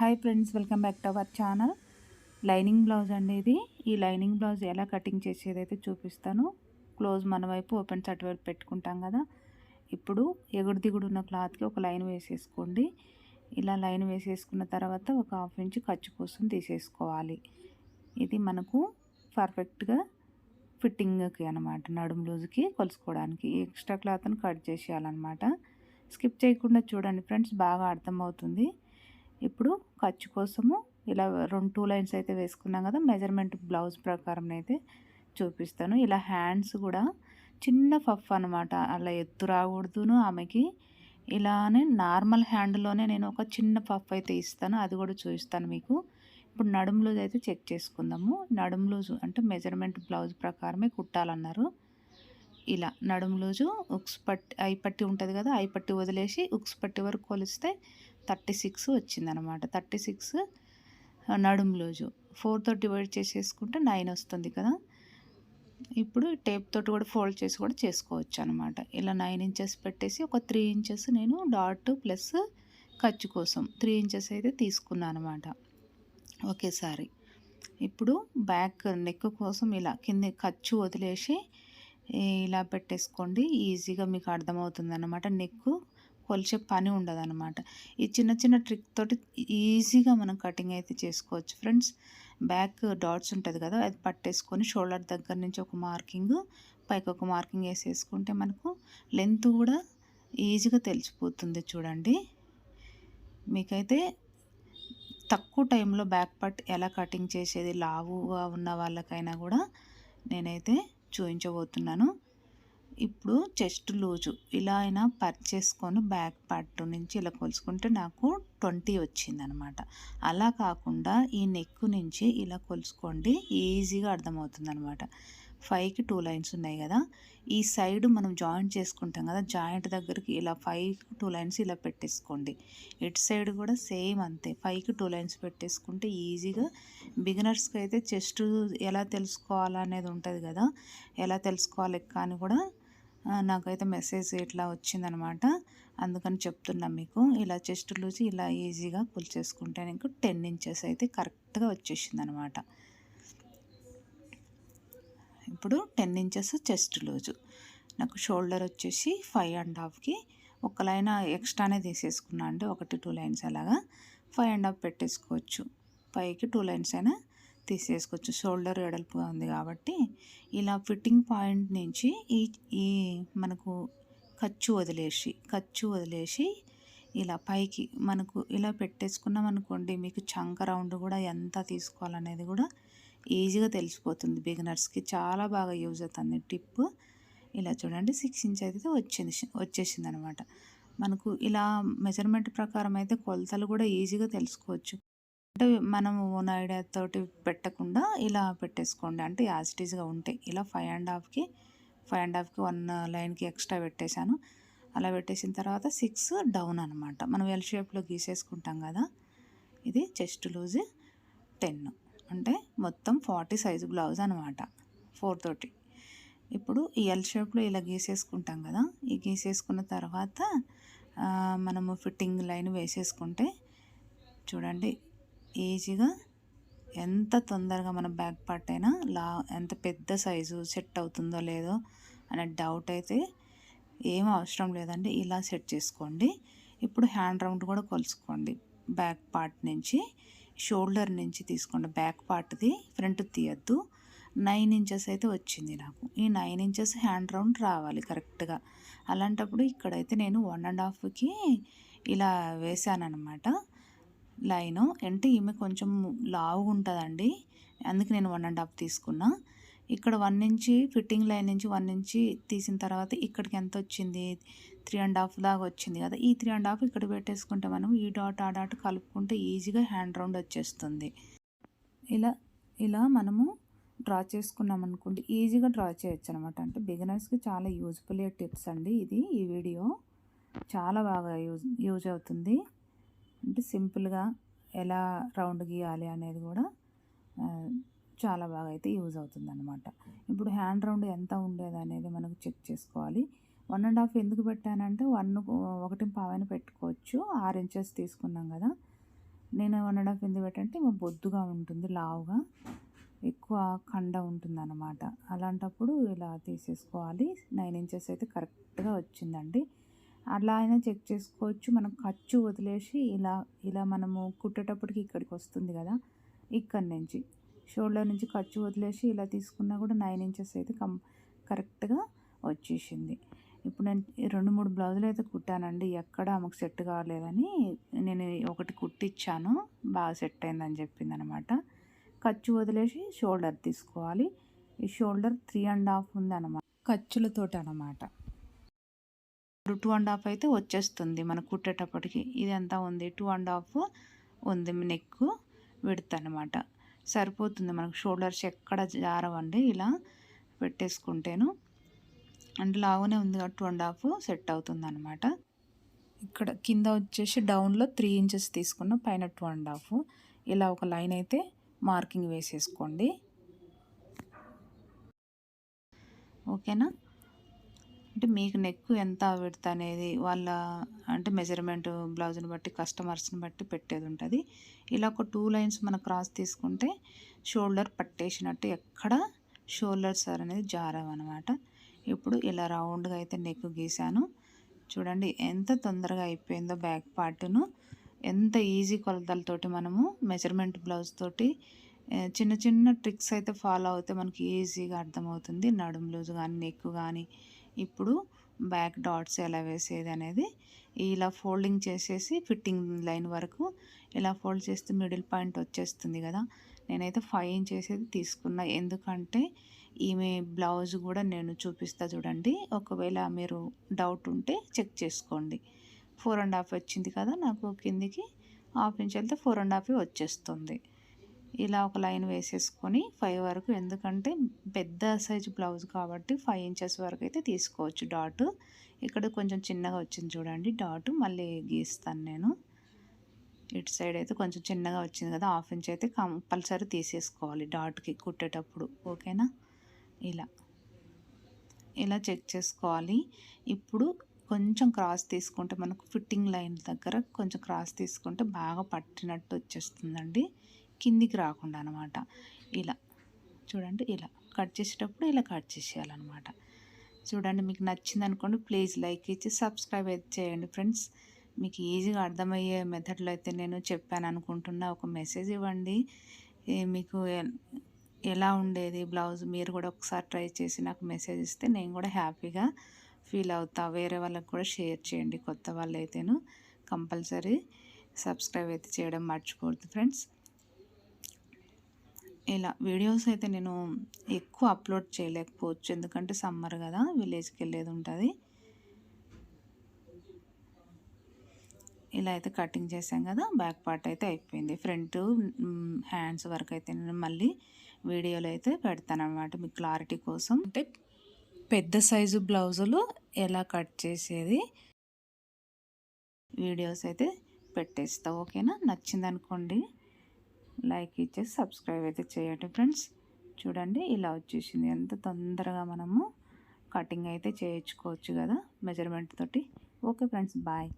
Hi friends welcome back to our channel lining blouse అండి ఇది. ఈ లైనింగ్ బ్లౌజ్ ఎలా కటింగ్ చేసేది అయితే చూపిస్తాను. క్లోజ్ మన వైపు ఓపెన్ సైడ్ వైపు పెట్టుకుంటాం కదా. ఇప్పుడు ఎగుడు దిగుడు ఉన్న క్లాత్కి ఒక లైన్ వేసేసుకోండి. ఇలా లైన్ వేసేసుకున్న తర్వాత ఒక హాఫ్ ఇంచ్ ఖర్చు కోసం తీసేసుకోవాలి. ఇది మనకు పర్ఫెక్ట్గా ఫిట్టింగ్కి అనమాట నడుము లూజ్కి కొలుసుకోవడానికి ఎక్స్ట్రా క్లాత్ని కట్ చేసేయాలన్నమాట. స్కిప్ చేయకుండా చూడండి ఫ్రెండ్స్ బాగా అర్థమవుతుంది. ఇప్పుడు ఖర్చు కోసము ఇలా రెండు టూ లైన్స్ అయితే వేసుకున్నాం కదా మెజర్మెంట్ బ్లౌజ్ ప్రకారం అయితే చూపిస్తాను. ఇలా హ్యాండ్స్ కూడా చిన్న పఫ్ అనమాట అలా ఎత్తు రాకూడదును ఆమెకి. ఇలానే నార్మల్ హ్యాండ్లోనే నేను ఒక చిన్న పఫ్ అయితే ఇస్తాను. అది కూడా చూపిస్తాను మీకు. ఇప్పుడు నడుము లూజ్ అయితే చెక్ చేసుకుందాము. నడుము లూజు అంటే మెజర్మెంట్ బ్లౌజ్ ప్రకారమే కుట్టాలన్నారు. ఇలా నడుము లూజు ఉక్స్ పట్టి ఐపట్టి ఉంటుంది కదా ఐపట్టి వదిలేసి ఉక్స్ పట్టి వరకు కొలిస్తే థర్టీ సిక్స్ వచ్చిందనమాట థర్టీ సిక్స్ నడుము లూజు. ఫోర్తో డివైడ్ చేసేసుకుంటే నైన్ వస్తుంది కదా. ఇప్పుడు టేప్ తోటి కూడా ఫోల్డ్ చేసి కూడా చేసుకోవచ్చు అనమాట ఇలా నైన్ ఇంచెస్ పెట్టేసి ఒక త్రీ ఇంచెస్ నేను డాట్ ప్లస్ ఖర్చు కోసం త్రీ ఇంచెస్ అయితే తీసుకున్నాను అనమాట ఒకేసారి ఇప్పుడు బ్యాక్ నెక్ కోసం ఇలా కింద ఖర్చు వదిలేసి ఇలా పెట్టేసుకోండి. ఈజీగా మీకు అర్థమవుతుంది అనమాట నెక్ కొలిచే పని ఉండదు అనమాట ఈ చిన్న చిన్న ట్రిక్ తోటి ఈజీగా మనం కటింగ్ అయితే చేసుకోవచ్చు ఫ్రెండ్స్. బ్యాక్ డాట్స్ ఉంటుంది కదా అది పట్టేసుకొని షోల్డర్ దగ్గర నుంచి ఒక మార్కింగ్ పైకి ఒక మార్కింగ్ వేసేసుకుంటే మనకు లెంత్ కూడా ఈజీగా తెలిసిపోతుంది చూడండి. మీకైతే తక్కువ టైంలో బ్యాక్ పట్ ఎలా కటింగ్ చేసేది లావుగా ఉన్న వాళ్ళకైనా కూడా నేనైతే చూపించబోతున్నాను ఇప్పుడు చెస్ట్ లూజు. ఇలా అయినా పర్చేసుకొని బ్యాక్ పార్ట్ నుంచి ఇలా కొలుసుకుంటే నాకు ట్వంటీ వచ్చిందనమాట. అలా కాకుండా ఈ నెక్ నుంచి ఇలా కొలుసుకోండి ఈజీగా అర్థమవుతుంది అనమాట ఫైవ్కి టూ లైన్స్ ఉన్నాయి కదా. ఈ సైడ్ మనం జాయింట్ చేసుకుంటాం కదా జాయింట్ దగ్గరికి ఇలా ఫైవ్ టూ లైన్స్ ఇలా పెట్టేసుకోండి. ఇటు సైడ్ కూడా సేమ్ అంతే. ఫైవ్కి టూ లైన్స్ పెట్టేసుకుంటే ఈజీగా బిగినర్స్కి అయితే చెస్ట్ ఎలా తెలుసుకోవాలనేది ఉంటుంది కదా ఎలా తెలుసుకోవాలి కానీ కూడా నాకైతే మెసేజ్ ఇట్లా వచ్చిందనమాట. అందుకని చెప్తున్నా మీకు. ఇలా చెస్ట్ లూజ్ ఇలా ఈజీగా చేసుకుంటే నీకు టెన్ ఇంచెస్ అయితే కరెక్ట్గా వచ్చేసింది అనమాట ఇప్పుడు టెన్ ఇంచెస్ చెస్ట్ లూజు. నాకు షోల్డర్ వచ్చేసి ఫైవ్ అండ్ హాఫ్కి ఒక లైన్ ఎక్స్ట్రానే తీసేసుకున్నా అంటే ఒకటి టూ లైన్స్ అలాగా. ఫైవ్ అండ్ హాఫ్ పెట్టేసుకోవచ్చు. పైకి టూ లైన్స్ అయినా తీసేసుకోవచ్చు. షోల్డర్ ఎడల్పుగా ఉంది కాబట్టి ఇలా ఫిట్టింగ్ పాయింట్ నుంచి ఈ ఈ మనకు ఖర్చు వదిలేసి ఖర్చు వదిలేసి ఇలా పైకి మనకు ఇలా పెట్టేసుకున్నాం అనుకోండి మీకు చంక రౌండ్ కూడా ఎంత తీసుకోవాలనేది కూడా ఈజీగా తెలిసిపోతుంది బిగినర్స్కి. చాలా బాగా యూజ్ అవుతుంది టిప్. ఇలా చూడండి సిక్స్ ఇంచ్ అయితే వచ్చింది వచ్చేసింది అనమాట మనకు ఇలా మెజర్మెంట్ ప్రకారం అయితే కొలతలు కూడా ఈజీగా తెలుసుకోవచ్చు. అంటే మనం ఓన్ ఐడియా తోటి పెట్టకుండా ఇలా పెట్టేసుకోండి. అంటే యాజ్ యాజిటీస్గా ఉంటాయి ఇలా ఫైవ్ అండ్ హాఫ్కి ఫైవ్ అండ్ హాఫ్కి వన్ లైన్కి ఎక్స్ట్రా పెట్టేశాను. అలా పెట్టేసిన తర్వాత సిక్స్ డౌన్ అనమాట మనం ఎల్ షేప్లో గీసేసుకుంటాం కదా. ఇది చెస్ట్ లూజ్ టెన్ అంటే మొత్తం ఫార్టీ సైజు బ్లౌజ్ అనమాట ఫోర్ తోటి. ఇప్పుడు ఈ ఎల్ షేప్లో ఇలా గీసేసుకుంటాం కదా. ఈ గీసేసుకున్న తర్వాత మనము ఫిట్టింగ్ లైన్ వేసేసుకుంటే చూడండి ఈజీగా ఎంత తొందరగా మన బ్యాక్ పార్ట్ అయినా లా ఎంత పెద్ద సైజు సెట్ అవుతుందో లేదో అనే డౌట్ అయితే ఏం అవసరం లేదండి. ఇలా సెట్ చేసుకోండి. ఇప్పుడు హ్యాండ్ రౌండ్ కూడా కొలుసుకోండి. బ్యాక్ పార్ట్ నుంచి షోల్డర్ నుంచి తీసుకోండి. బ్యాక్ పార్ట్ది ఫ్రంట్ తీయద్దు. నైన్ ఇంచెస్ అయితే వచ్చింది నాకు. ఈ నైన్ ఇంచెస్ హ్యాండ్ రౌండ్ రావాలి కరెక్ట్గా. అలాంటప్పుడు ఇక్కడైతే నేను వన్ అండ్ హాఫ్కి ఇలా వేసాను అనమాట లైను. అంటే ఈమె కొంచెం లావుగా ఉంటుందండి అందుకే నేను వన్ అండ్ హాఫ్ తీసుకున్నా. ఇక్కడ వన్ నుంచి ఫిట్టింగ్ లైన్ నుంచి వన్ నుంచి తీసిన తర్వాత ఇక్కడికి ఎంత వచ్చింది త్రీ అండ్ హాఫ్ దాకా వచ్చింది కదా. ఈ త్రీ అండ్ హాఫ్ ఇక్కడ పెట్టేసుకుంటే మనం ఈ డాట్ ఆ డాట్ కలుపుకుంటే ఈజీగా హ్యాండ్ రౌండ్ వచ్చేస్తుంది. ఇలా ఇలా మనము డ్రా చేసుకున్నాం అనుకోండి. ఈజీగా డ్రా చేయొచ్చు అనమాట అంటే బిగినర్స్కి చాలా యూజ్ఫుల్ టిప్స్ అండి ఇది ఈ వీడియో. చాలా బాగా యూజ్ యూజ్ అవుతుంది. అంటే సింపుల్గా ఎలా రౌండ్ గీయాలి అనేది కూడా చాలా బాగా అయితే యూజ్ అవుతుంది అనమాట ఇప్పుడు హ్యాండ్ రౌండ్ ఎంత ఉండేది అనేది మనకు చెక్ చేసుకోవాలి. వన్ అండ్ హాఫ్ ఎందుకు పెట్టానంటే వన్ ఒకటి పావైన పెట్టుకోవచ్చు. ఆరు ఇంచెస్ తీసుకున్నాం కదా. నేను వన్ అండ్ హాఫ్ ఎందుకు పెట్టంటే ఇంకా బొద్దుగా ఉంటుంది లావుగా. ఎక్కువ కండ ఉంటుంది అన్నమాట అలాంటప్పుడు ఇలా తీసేసుకోవాలి. నైన్ ఇంచెస్ అయితే కరెక్ట్గా వచ్చిందండి. అలా అయినా చెక్ చేసుకోవచ్చు. మనం ఖర్చు వదిలేసి ఇలా ఇలా మనము కుట్టేటప్పటికి ఇక్కడికి వస్తుంది కదా ఇక్కడి నుంచి. షోల్డర్ నుంచి ఖర్చు వదిలేసి ఇలా తీసుకున్నా కూడా నైన్ ఇంచెస్ అయితే కం కరెక్ట్గా వచ్చేసింది. ఇప్పుడు నేను రెండు మూడు బ్లౌజులు అయితే కుట్టానండి. ఎక్కడ ఆమెకు సెట్ కాలేదని నేను ఒకటి కుట్టించాను బాగా సెట్ అయిందని చెప్పింది అనమాట ఖర్చు వదిలేసి షోల్డర్ తీసుకోవాలి. ఈ షోల్డర్ త్రీ అండ్ హాఫ్ ఉంది అనమాట ఖర్చులతోటి అనమాట ఇప్పుడు టూ అండ్ హాఫ్ అయితే వచ్చేస్తుంది మనకు కుట్టేటప్పటికి. ఇది ఎంత ఉంది? టూ అండ్ హాఫ్ ఉంది నెక్ విడత అనమాట సరిపోతుంది మనకు. షోల్డర్స్ ఎక్కడ జారవండి ఇలా పెట్టేసుకుంటేను. అంటే లావునే ఉంది కాబట్టి టూ అండ్ హాఫ్ సెట్ అవుతుంది అనమాట ఇక్కడ కింద వచ్చేసి డౌన్లో త్రీ ఇంచెస్ తీసుకున్న పైన టూ అండ్ హాఫ్ ఇలా ఒక లైన్ అయితే మార్కింగ్ వేసేసుకోండి. ఓకేనా? అంటే మీకు నెక్ ఎంత విడత అనేది వాళ్ళ అంటే మెజర్మెంట్ బ్లౌజ్ని బట్టి కస్టమర్స్ని బట్టి పెట్టేది ఉంటుంది. ఇలా ఒక టూ లైన్స్ మన క్రాస్ తీసుకుంటే షోల్డర్ పట్టేసినట్టు ఎక్కడ షోల్డర్ సార్ అనేది జారవన్నమాట. ఇప్పుడు ఇలా రౌండ్గా అయితే నెక్ గీసాను. చూడండి ఎంత తొందరగా అయిపోయిందో బ్యాక్ పార్ట్ను ఎంత ఈజీ కొలతలతోటి మనము మెజర్మెంట్ బ్లౌజ్ తోటి చిన్న చిన్న ట్రిక్స్ అయితే ఫాలో అవుతే మనకి ఈజీగా అర్థమవుతుంది. నడుం లూజ్ కానీ నెక్ కానీ ఇప్పుడు బ్యాక్ డాట్స్ ఎలా వేసేది అనేది ఇలా ఫోల్డింగ్ చేసేసి ఫిట్టింగ్ లైన్ వరకు ఇలా ఫోల్డ్ చేస్తే మిడిల్ పాయింట్ వచ్చేస్తుంది కదా. నేనైతే ఫైవ్ ఇంచెస్ అయితే తీసుకున్నా. ఎందుకంటే ఈమె బ్లౌజ్ కూడా నేను చూపిస్తా చూడండి. ఒకవేళ మీరు డౌట్ ఉంటే చెక్ చేసుకోండి. ఫోర్ అండ్ హాఫ్ వచ్చింది కదా నాకు కిందికి. హాఫ్ ఇంచ్ వెళ్తే ఫోర్ అండ్ హాఫ్ వచ్చేస్తుంది. ఇలా ఒక లైన్ వేసేసుకొని ఫైవ్ వరకు ఎందుకంటే పెద్ద సైజ్ బ్లౌజ్ కాబట్టి ఫైవ్ ఇంచెస్ వరకు అయితే తీసుకోవచ్చు డాట్. ఇక్కడ కొంచెం చిన్నగా వచ్చింది చూడండి డాట్ మళ్ళీ గీస్తాను నేను. ఇటు సైడ్ అయితే కొంచెం చిన్నగా వచ్చింది కదా హాఫ్ ఇంచ్ అయితే కంపల్సరీ తీసేసుకోవాలి డాట్కి కుట్టేటప్పుడు ఓకేనా? ఇలా. ఇలా చెక్ చేసుకోవాలి. ఇప్పుడు కొంచెం క్రాస్ తీసుకుంటే మనకు ఫిట్టింగ్ లైన్ దగ్గర కొంచెం క్రాస్ తీసుకుంటే బాగా పట్టినట్టు వచ్చేస్తుందండి. కిందికి రాకుండా అనమాట ఇలా. చూడండి ఇలా. కట్ చేసేటప్పుడు ఇలా కట్ చేసేయాలన్నమాట. చూడండి మీకు నచ్చింది అనుకోండి ప్లీజ్ లైక్ ఇచ్చి సబ్స్క్రైబ్ అయితే చేయండి ఫ్రెండ్స్. మీకు ఈజీగా అర్థమయ్యే మెథడ్లో అయితే నేను చెప్పాను అనుకుంటున్నా. ఒక మెసేజ్ ఇవ్వండి. మీకు ఎలా ఉండేది బ్లౌజ్? మీరు కూడా ఒకసారి ట్రై చేసి నాకు మెసేజ్ ఇస్తే నేను కూడా హ్యాపీగా ఫీల్ అవుతా. వేరే వాళ్ళకి కూడా షేర్ చేయండి కొత్త వాళ్ళు అయితేను కంపల్సరీ సబ్స్క్రైబ్ అయితే చేయడం మర్చిపోద్దు ఫ్రెండ్స్. ఇలా వీడియోస్ అయితే నేను ఎక్కువ అప్లోడ్ చేయలేకపోవచ్చు. ఎందుకంటే సమ్మర్ కదా విలేజ్కి వెళ్ళేది ఉంటుంది. ఇలా అయితే కటింగ్ చేసాం కదా బ్యాక్ పార్ట్ అయితే అయిపోయింది. ఫ్రంట్ హ్యాండ్స్ వరకు అయితే నేను మళ్ళీ వీడియోలో అయితే పెడతాను అనమాట మీ క్లారిటీ కోసం. అంటే పెద్ద సైజు బ్లౌజులు ఎలా కట్ చేసేది వీడియోస్ అయితే పెట్టేస్తా ఓకేనా? నచ్చిందనుకోండి. లైక్ ఇచ్చేసి సబ్స్క్రైబ్ అయితే చేయండి ఫ్రెండ్స్. చూడండి ఇలా వచ్చేసింది. ఎంత తొందరగా మనము కటింగ్ అయితే చేయించుకోవచ్చు కదా మెజర్మెంట్ తోటి. Okay friends bye.